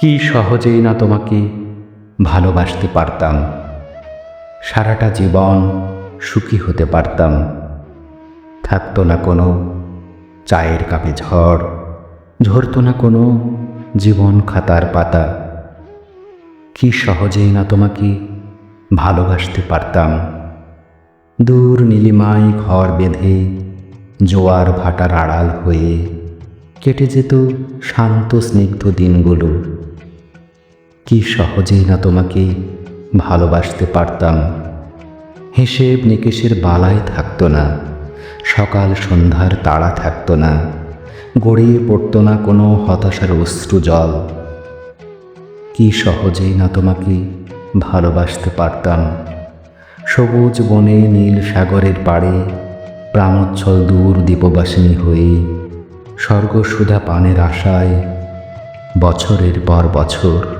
কি সহজেই না তোমাকে ভালোবাসতে পারতাম? সারাটা জীবন সুখী হতে পারতাম। থাকতো না কোনো চায়ের কাপে ঝড়, ঝরতো না কোনো জীবন খাতার পাতা। কি সহজেই না তোমাকে ভালোবাসতে পারতাম? দূর নীলিমায় ঘর বেঁধে, জোয়ার ভাটার আড়াল হয়ে, কেটে যেত শান্ত স্নিগ্ধ দিনগুলো। কি সহজেই না তোমাকে ভালোবাসতে পারতাম? হিসেব নিকেশের বালায় থাকতো না, সকাল সন্ধ্যার তাড়া থাকতো না, গড়িয়ে পড়তো না কোনো হতাশার অশ্রু জল। কি সহজেই না তোমাকে ভালোবাসতে পারতাম? সবুজ বনে নীল সাগরের পাড়ে, প্রাণোচ্ছল দূর দীপবাসিনী হয়ে, স্বর্গসুধা পানের আশায় বছরের পর বছর